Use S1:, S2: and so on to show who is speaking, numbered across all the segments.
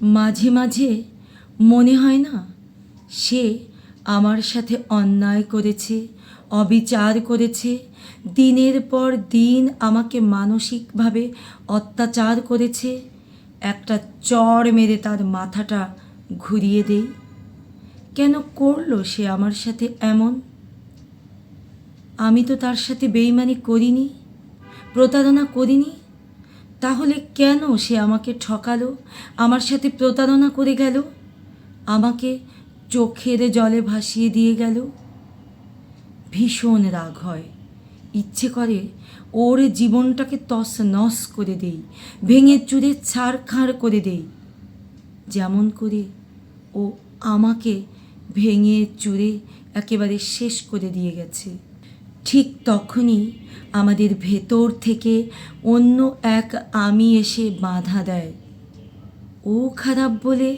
S1: মাঝে মাঝে মনে হয় না, সে আমার সাথে অন্যায় করেছে, অবিচার করেছে, দিনের পর দিন আমাকে মানসিকভাবে অত্যাচার করেছে, একটা চড় মেরে তার মাথাটা ঘুরিয়ে দেই। কেন করল সে আমার সাথে এমন? আমি তো তার সাথে বেইমানি করিনি, প্রতারণা করিনি তাহলে কেন সে আমাকে ঠকালো? আমার সাথে প্রতারণা করে গেল? আমাকে চোখের জলে ভাসিয়ে দিয়ে গেল? ভীষণ রাগ হয়। ইচ্ছে করে ওর জীবনটাকে তস নস করে দেই, ভেঙে চুরে ছাড়খাড় করে দেই। যেমন করে ও আমাকে ভেঙে চুরে একেবারে শেষ করে দিয়ে গেছে। ঠিক তখনই আমাদের ভেতর থেকে অন্য এক আমি এসে বাধা দেয়। ও খারাপ বলে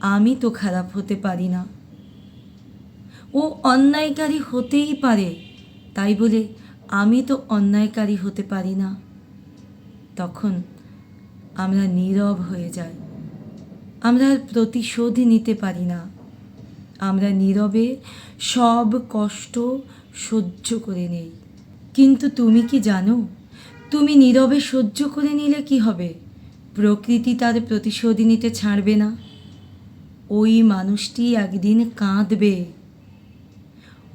S1: আমি তো খারাপ হতে পারি না। ও অন্যায়কারী হতেই পারে, তাই বলে আমি তো অন্যায়কারী হতে পারি না। তখন আমরা নীরব হয়ে যাই। আমরা আর প্রতিশোধ নিতে পারি না। আমরা নীরবে সব কষ্ট সহ্য করে নেই। কিন্তু তুমি কি জানো, তুমি নীরবে সহ্য করে নিলে কি হবে? প্রকৃতি তার প্রতিশোধ নিতে ছাড়বে না। ওই মানুষটি একদিন কাঁদবে।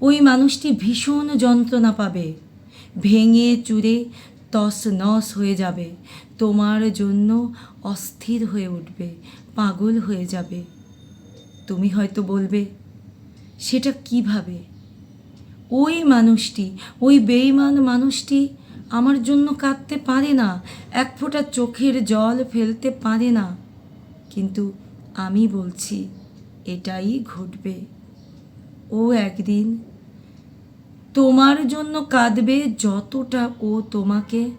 S1: ওই মানুষটি ভীষণ যন্ত্রণা পাবে। ভেঙে চুরে তস নস হয়ে যাবে। তোমার জন্য অস্থির হয়ে উঠবে, পাগল হয়ে যাবে। তুমি হয়তো বলবে, সেটা কীভাবে? ওই মানুষটি, ওই বেইমান মানুষটি আমার জন্য কাঁদতে পারে না, এক ফোঁটা চোখের জল ফেলতে পারে না। কিন্তু আমি বলছি, এটাই ঘটবে। ও একদিন তোমার জন্য কাঁদবে যতটা ও তোমাকে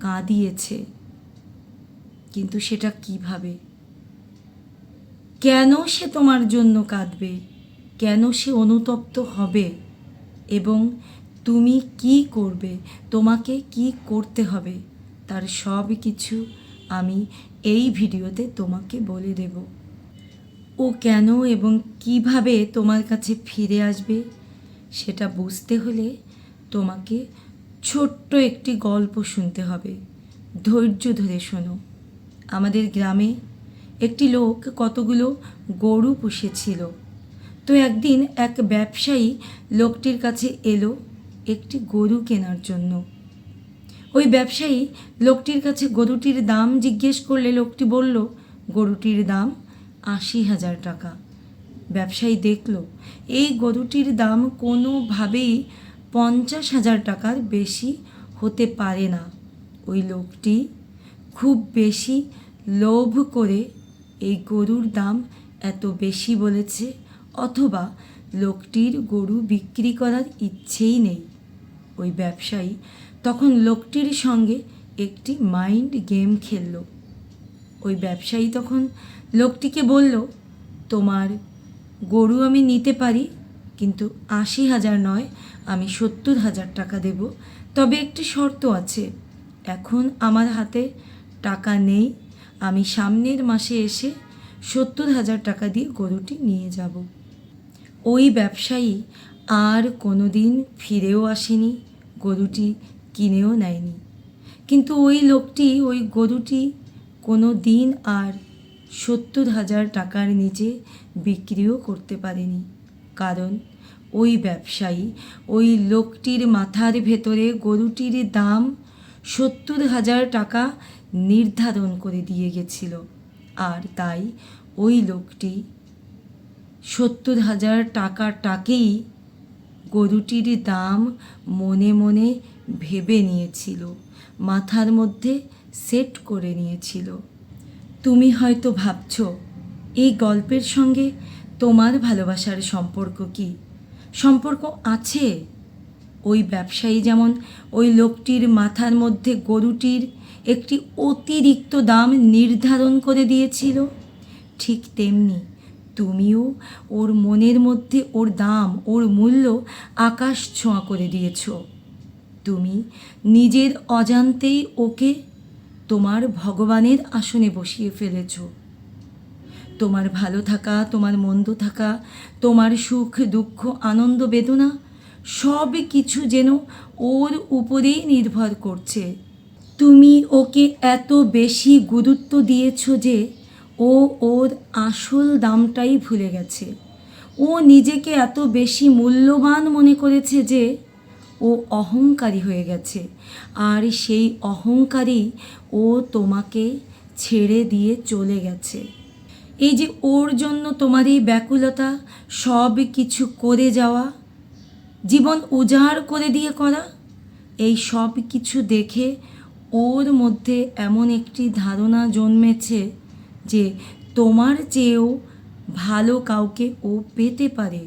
S1: কাঁদিয়েছে। কিন্তু সেটা কীভাবে? কেন সে তোমার জন্য কাঁদবে? কেন সে অনুতপ্ত হবে? এবং তুমি কি করবে? তোমাকে কি করতে হবে? তার সব কিছু আমি এই ভিডিওতে তোমাকে বলে দেব। ও কেন এবং কীভাবে তোমার কাছে ফিরে আসবে সেটা বুঝতে হলে তোমাকে ছোট্ট একটি গল্প শুনতে হবে। ধৈর্য ধরে শোনো। আমাদের গ্রামে একটি লোক কতগুলো গরু পুষেছিল। তো একদিন এক ব্যবসায়ী লোকটির কাছে এলো একটি গরু কেনার জন্য। ওই ব্যবসায়ী লোকটির কাছে গরুটির দাম জিজ্ঞেস করলে লোকটি বলল, গরুটির দাম আশি হাজার টাকা। ব্যবসায়ী দেখল, এই গরুটির দাম কোনোভাবেই পঞ্চাশ হাজার টাকার বেশি হতে পারে না। ওই লোকটি খুব বেশি লোভ করে, এই গরুর দাম এত বেশি বলেছে অথবা লোকটির গরু বিক্রি করার ইচ্ছেই নেই। ওই ব্যবসায়ী তখন লোকটির সঙ্গে একটি মাইন্ড গেম খেলল। ওই ব্যবসায়ী তখন লোকটিকে বলল, তোমার গরু আমি নিতে পারি, কিন্তু আশি হাজার নয়, আমি সত্তর হাজার টাকা দেব। তবে একটি শর্ত আছে, এখন আমার হাতে টাকা নেই, আমি সামনের মাসে এসে সত্তর হাজার টাকা দিয়ে গরুটি নিয়ে যাব। ওই ব্যবসায়ী আর কোনো দিন ফিরেও আসেনি, গরুটি কিনেও নেয়নি। কিন্তু ওই লোকটি, ওই গরুটি কোনো দিন আর সত্তর হাজার টাকার নিচে বিক্রিও করতে পারেনি। কারণ ওই ব্যবসায়ী, ওই লোকটির মাথার ভেতরে গরুটির দাম সত্তর হাজার টাকা নির্ধারণ করে দিয়ে গেছিল। আর তাই ওই লোকটি সত্তর হাজার টাকাটাকেই গরুটির দাম মনে মনে ভেবে নিয়েছিল, মাথার মধ্যে সেট করে নিয়েছিল। তুমি হয়তো ভাবছ, এই গল্পের সঙ্গে তোমার ভালোবাসার সম্পর্ক কি? সম্পর্ক আছে? ওই ব্যবসায়ী যেমন ওই লোকটির মাথার মধ্যে গরুটির একটি অতিরিক্ত দাম নির্ধারণ করে দিয়েছিল, ঠিক তেমনি তুমিও ওর মনের মধ্যে ওর দাম, ওর মূল্য আকাশ ছোঁয়া করে দিয়েছ। তুমি নিজের অজান্তেই ওকে তোমার ভগবানের আসনে বসিয়ে ফেলেছ। তোমার ভালো থাকা, তোমার মন্দ থাকা, তোমার সুখ, দুঃখ, আনন্দ, বেদনা, সব কিছু যেন ওর উপরেই নির্ভর করছে। তুমি ওকে এত বেশি গুরুত্ব দিয়েছ যে ও ওর আসল দামটাই ভুলে গেছে। ও নিজেকে এত বেশি মূল্যবান মনে করেছে যে, ও অহংকারী হয়ে গেছে। আর সেই অহংকারী ও তোমাকে ছেড়ে দিয়ে চলে গেছে। এই যে ওর জন্য তোমার এই ব্যাকুলতা, সব কিছু করে যাওয়া, জীবন উজাড় করে দিয়ে করা, এই সব কিছু দেখে ওর মধ্যে এমন একটি ধারণা জন্মেছে যে তোমার চেয়েও ভালো কাউকে ও পেতে পারে।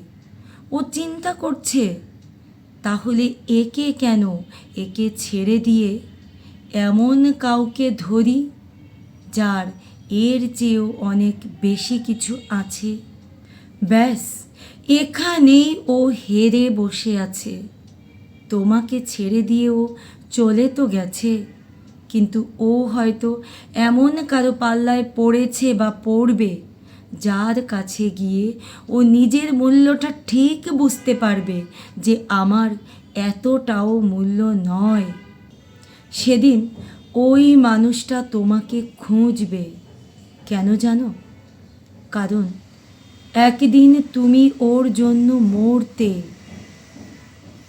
S1: ও চিন্তা করছে, তাহলে একে কেন একে ছেড়ে দিয়ে এমন কাউকে ধরি যার এর চেয়েও অনেক বেশি কিছু আছে? ব্যাস, এখানেই ও হেরে বসে আছে। তোমাকে ছেড়ে দিয়েও চলে তো গেছে। কিন্তু ও হয়তো এমন কারও পাল্লায় পড়েছে বা পড়বে যার কাছে গিয়ে ও নিজের মূল্যটা ঠিক বুঝতে পারবে যে আমার এতটাও মূল্য নয়। সেদিন ওই মানুষটা তোমাকে খুঁজবে। কেন জানো? কারণ একদিন তুমি ওর জন্য মরতে,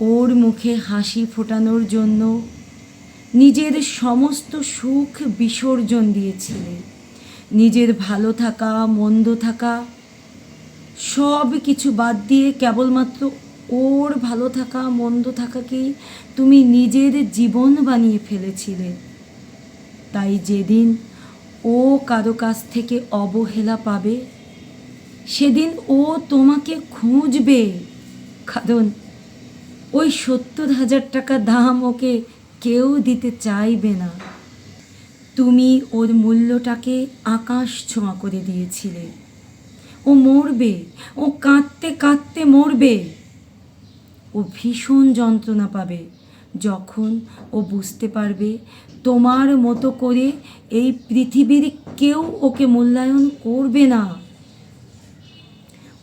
S1: ওর মুখে হাসি ফোটানোর জন্য নিজের সমস্ত সুখ বিসর্জন দিয়েছিলে। নিজের ভালো থাকা, মন্দ থাকা, সব কিছু বাদ দিয়ে কেবলমাত্র ওর ভালো থাকা, মন্দ থাকাকেই তুমি নিজের জীবন বানিয়ে ফেলেছিলে। তাই যেদিন ও কারও কাছ থেকে অবহেলা পাবে, সেদিন ও তোমাকে খুঁজবে। কারণ ওই সত্তর হাজার টাকা দাম ওকে কেউ দিতে চাইবে না। তুমি ওর মূল্যটাকে আকাশ ছোঁয়া করে দিয়েছিলে। ও মরবে, ও কাঁদতে কাঁদতে মরবে। ও ভীষণ যন্ত্রণা পাবে যখন ও বুঝতে পারবে তোমার মতো করে এই পৃথিবীর কেউ ওকে মূল্যায়ন করবে না।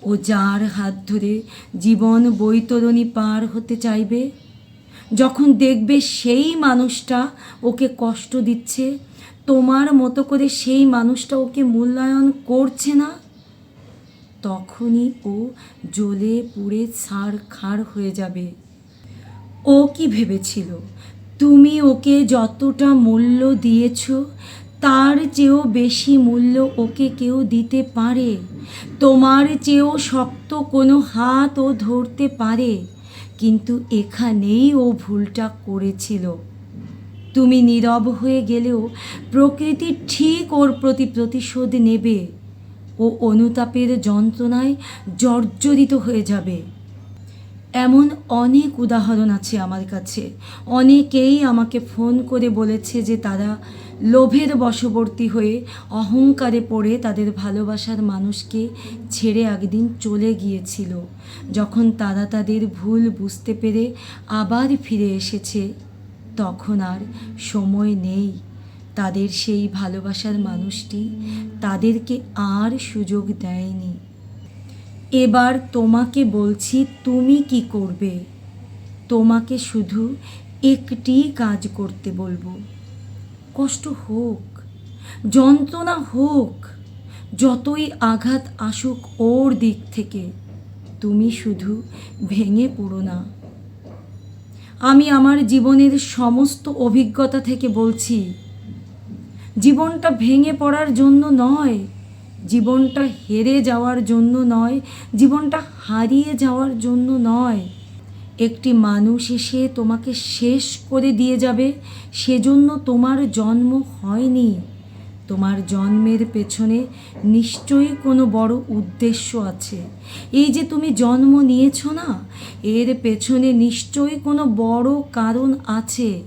S1: ও যার হাত ধরে জীবন বৈতরণী পার হতে চাইবে? যখন দেখবে সেই মানুষটা ওকে কষ্ট দিচ্ছে, তোমার মতো করে সেই মানুষটা ওকে মূল্যায়ন করছে না, তখনই ও জ্বলে পুড়ে ছাড় খাড় হয়ে যাবে। ও কি ভেবেছিল? তুমি ওকে যতটা মূল্য দিয়েছ, তার চেয়েও বেশি মূল্য ওকে কেউ দিতে পারে। তোমার চেয়েও শক্ত কোনো হাত ও ধরতে পারে। কিন্তু এখানেই ও ভুলটা করেছিল। তুমি নীরব হয়ে গেলেও প্রকৃতি ঠিক ওর প্রতি প্রতিশোধ নেবে। ও অনুতাপের যন্ত্রণায় জর্জরিত হয়ে যাবে। এমন অনেক উদাহরণ আছে আমার কাছে। অনেকেই আমাকে ফোন করে বলেছে যে তারা লোভের বশবর্তী হয়ে অহংকারে পড়ে তাদের ভালোবাসার মানুষকে ছেড়ে একদিন চলে গিয়েছিল। যখন তারা তাদের ভুল বুঝতে পেরে আবার ফিরে এসেছে, তখন আর সময় নেই। তাদের সেই ভালোবাসার মানুষটি তাদেরকে আর সুযোগ দেয়নি। এবার তোমাকে বলছি তুমি কি করবে? তোমাকে শুধু একটি কাজ করতে বলব। কষ্ট হোক, যন্ত্রণা হোক, যতই আঘাত আসুক ওর দিক থেকে, তুমি শুধু ভেঙে পড়ো না। আমি আমার জীবনের সমস্ত অভিজ্ঞতা থেকে বলছি, জীবনটা ভেঙে পড়ার জন্য নয় জীবনটা হেরে যাওয়ার জন্য নয়, জীবনটা হারিয়ে যাওয়ার জন্য নয়। একটি মানুষ এসে তোমাকে শেষ করে দিয়ে যাবে, সেজন্য তোমার জন্ম হয়নি। তোমার জন্মের পেছনে নিশ্চয়ই কোনো বড় উদ্দেশ্য আছে। এই যে তুমি জন্ম নিয়েছ না, এর পেছনে নিশ্চয়ই কোনো বড় কারণ আছে।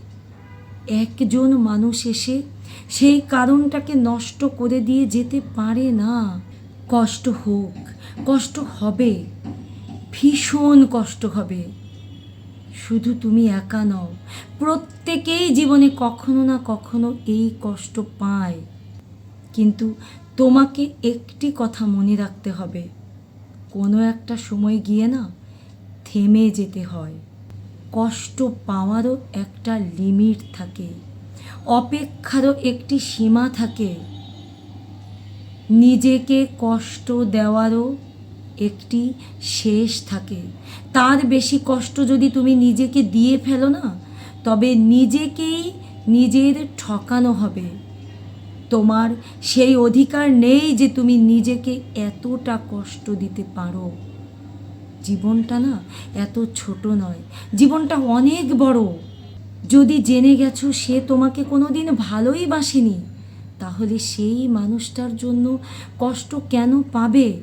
S1: একজন মানুষ এসে সেই কারণটাকে নষ্ট করে দিয়ে যেতে পারে না। কষ্ট হোক, কষ্ট হবে, ভীষণ কষ্ট হবে। শুধু তুমি একা নও, প্রত্যেকেই জীবনে কখনো না কখনো এই কষ্ট পায়। কিন্তু তোমাকে একটি কথা মনে রাখতে হবে, কোনো একটা সময় গিয়ে না থেমে যেতে হয়। কষ্ট পাওয়ারও একটা লিমিট থাকে। অপেক্ষারও একটি সীমা থাকে। নিজেকে কষ্ট দেওয়ারও একটি শেষ থাকে। তার বেশি কষ্ট যদি তুমি নিজেকে দিয়ে ফেলো না, তবে নিজেকেই নিজের ঠকানো হবে। তোমার সেই অধিকার নেই যে তুমি নিজেকে এতটা কষ্ট দিতে পারো। জীবনটা না এত ছোট নয়। জীবনটা অনেক বড়। যদি জেনে গেছো সে তোমাকে কোনোদিন ভালোই বাসেনি, তাহলে সেই মানুষটার জন্য কষ্ট কেন পাবে?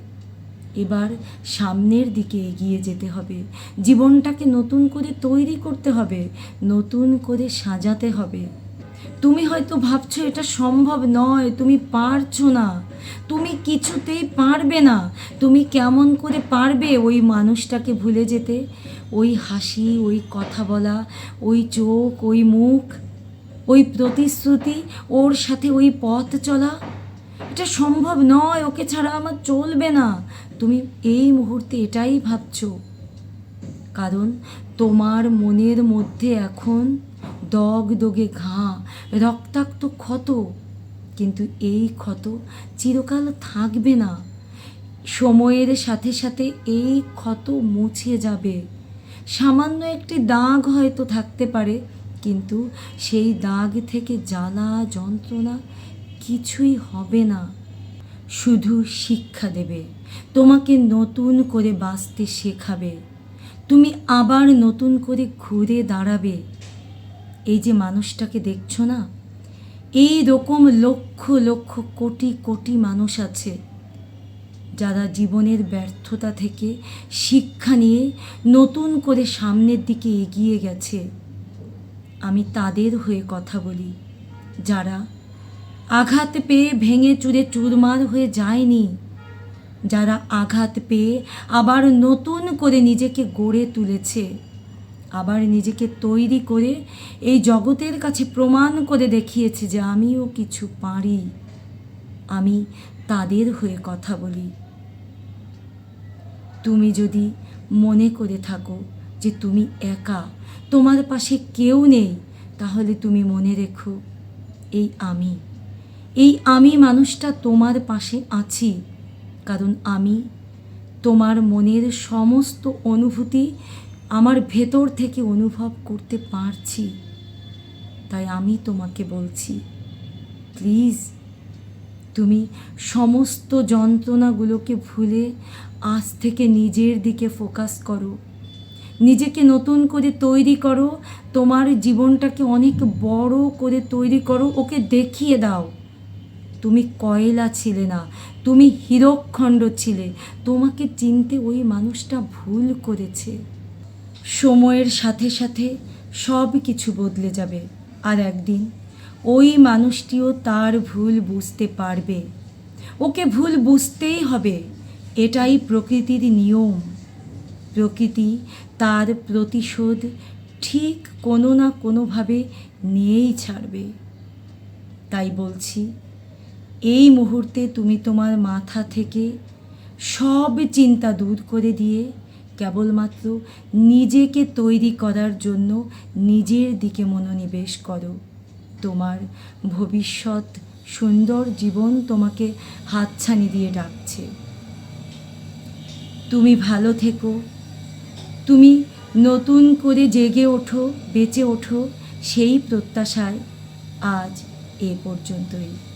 S1: এবার সামনের দিকে এগিয়ে যেতে হবে। জীবনটাকে নতুন করে তৈরি করতে হবে, নতুন করে সাজাতে হবে। তুমি হয়তো ভাবছ এটা সম্ভব নয়, তুমি পারছ না। তুমি কিছুতেই পারবে না। তুমি কেমন করে পারবে ওই মানুষটাকে ভুলে যেতে? ওই হাসি, ওই কথা বলা, ওই চোখ, ওই মুখ, ওই প্রতিশ্রুতি, ওর সাথে ওই পথ চলা, এটা সম্ভব নয়, ওকে ছাড়া আমার চলবে না। তুমি এই মুহূর্তে এটাই ভাবছ? কারণ তোমার মনের মধ্যে এখন দগ দগে ঘা, রক্তাক্ত ক্ষত। কিন্তু এই ক্ষত চিরকাল থাকবে না। সময়ের সাথে সাথে এই ক্ষত মুছে যাবে। সামান্য একটি দাগ হয়তো থাকতে পারে, কিন্তু সেই দাগ থেকে জ্বালা, যন্ত্রণা কিছুই হবে না। শুধু শিক্ষা দেবে, তোমাকে নতুন করে বাঁচতে শেখাবে। তুমি আবার নতুন করে ঘুরে দাঁড়াবে। এই যে মানুষটাকে দেখছ না? এই রকম লক্ষ লক্ষ কোটি কোটি মানুষ আছে যারা জীবনের ব্যর্থতা থেকে শিক্ষা নিয়ে নতুন করে সামনের দিকে এগিয়ে গেছে, আমি তাদের হয়ে কথা বলি। যারা আঘাত পেয়ে ভেঙে চুরে চুরমার হয়ে যায়নি, যারা আঘাত পেয়ে আবার নতুন করে নিজেকে গড়ে তুলেছে, আবার নিজেকে তৈরি করে এই জগতের কাছে প্রমাণ করে দেখিয়েছে যে আমিও কিছু পারি। আমি তাদের হয়ে কথা বলি। তুমি যদি মনে করে থাকো যে তুমি একা, তোমার পাশে কেউ নেই, তাহলে তুমি মনে রেখো, এই আমি। এই আমি মানুষটা তোমার পাশে আছি, কারণ আমি তোমার মনের সমস্ত অনুভূতি আমার ভেতর থেকে অনুভব করতে পারছি। তাই আমি তোমাকে বলছি প্লিজ তুমি সমস্ত যন্ত্রণাগুলোকে ভুলে আজ থেকে নিজের দিকে ফোকাস করো। নিজেকে নতুন করে তৈরি করো। তোমার জীবনটাকে অনেক বড় করে তৈরি করো। ওকে দেখিয়ে দাও। তুমি কয়লা ছিলে না। তুমি হীরকখণ্ড ছিলে। তোমাকে চিনতে ওই মানুষটা ভুল করেছে। সময়ের সাথে সাথে সব কিছু বদলে যাবে। আর একদিন ওই মানুষটিও তার ভুল বুঝতে পারবে। ওকে ভুল বুঝতেই হবে। এটাই প্রকৃতির নিয়ম। প্রকৃতি তার প্রতিশোধ ঠিক কোনো না কোনোভাবে নিয়েই ছাড়বে। তাই বলছি, এই মুহূর্তে তুমি তোমার মাথা থেকে সব চিন্তা দূর করে দিয়ে কেবলমাত্র নিজেকে তৈরি করার জন্য নিজের দিকে মনোনিবেশ করো। তোমার ভবিষ্যৎ সুন্দর জীবন তোমাকে হাতছানি দিয়ে ডাকছে। তুমি ভালো থেকো। তুমি নতুন করে জেগে ওঠো, বেঁচে ওঠো সেই প্রত্যাশায় আজ এ পর্যন্তই।